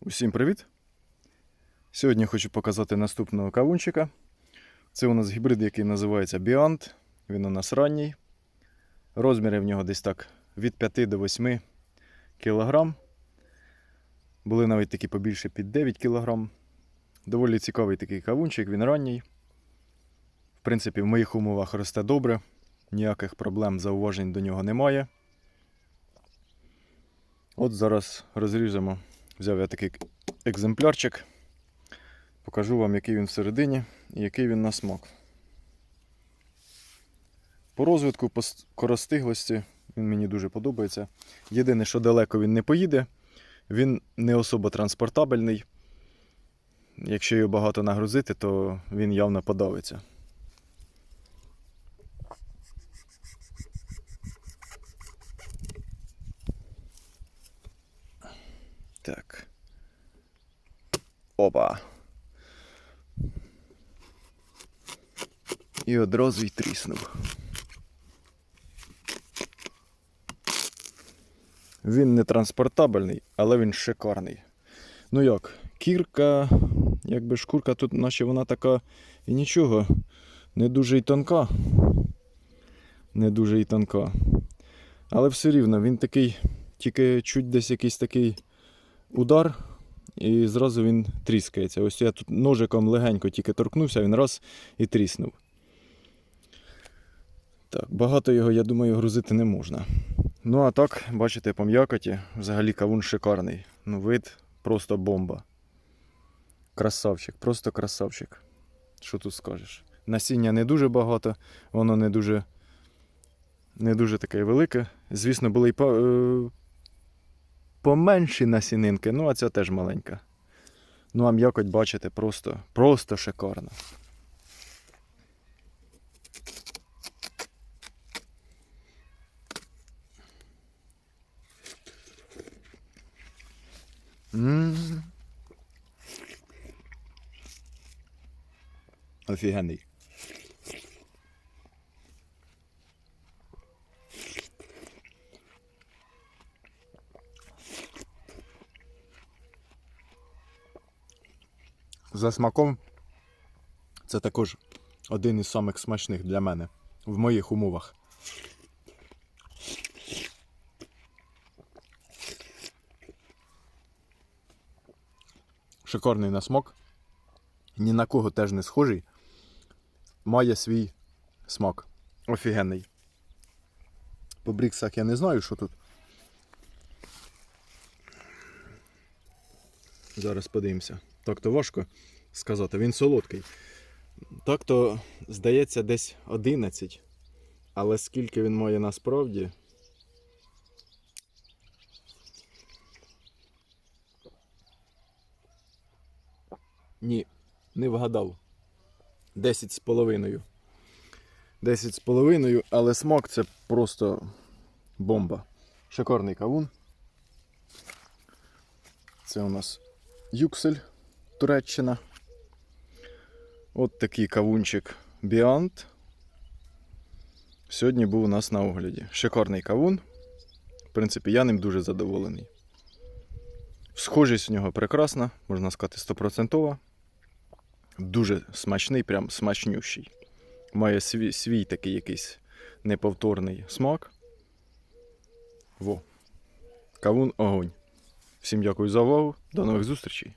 Усім привіт! Сьогодні хочу показати наступного кавунчика. Це у нас гібрид, який називається Beyond. Він у нас ранній. Розміри в нього десь так від 5 до 8 кг. Були навіть такі побільше під 9 кг. Доволі цікавий такий кавунчик, він ранній. В принципі, в моїх умовах росте добре, ніяких проблем, зауважень до нього немає. От зараз розріжемо. Взяв я такий екземплярчик. Покажу вам, який він всередині і який він на смак. По розвитку, по скоростиглості він мені дуже подобається. Єдине, що далеко він не поїде, він не особо транспортабельний. Якщо його багато нагрузити, то він явно подавиться. Так. Опа. І одразу й тріснув. Він не транспортабельний, але він шикарний. Ну як, кірка, якби шкурка тут, наче вона така і нічого, не дуже й тонка. Не дуже й тонка. Але все рівно він такий, тільки чуть десь якийсь такий удар, і зразу він тріскається. Ось я тут ножиком легенько тільки торкнувся, він раз і тріснув. Так, багато його, я думаю, грузити не можна. Ну, а так, бачите, по м'якоті, взагалі кавун шикарний. Ну, вид просто бомба. Красавчик, просто красавчик. Що тут скажеш? Насіння не дуже багато, воно не дуже, не дуже таке велике. Звісно, були й е, поменші насінинки, ну а ця теж маленька. Ну, а м'якоть, бачите, просто, просто шикарно. Офігенний. За смаком це також один із самих смачних для мене в моїх умовах. Шикарний на смак. Ні на кого теж не схожий. Має свій смак. Офігенний. По бріксах я не знаю, що тут. Зараз подивимося. Так то важко сказати. Він солодкий. Так то, здається, десь 11. Але скільки він має насправді. Ні, не вгадав. 10 з половиною. 10 з половиною, але смак це просто бомба. Шикарний кавун. Це у нас Юксель, Туреччина. От такий кавунчик Beyond. Сьогодні був у нас на огляді. Шикарний кавун. В принципі, я ним дуже задоволений. Схожість у нього прекрасна, можна сказати, стопроцентова. Дуже смачний, прям смачнющий. Має свій, свій такий якийсь неповторний смак. Во. Кавун огонь. Всім дякую за увагу. До нових зустрічей.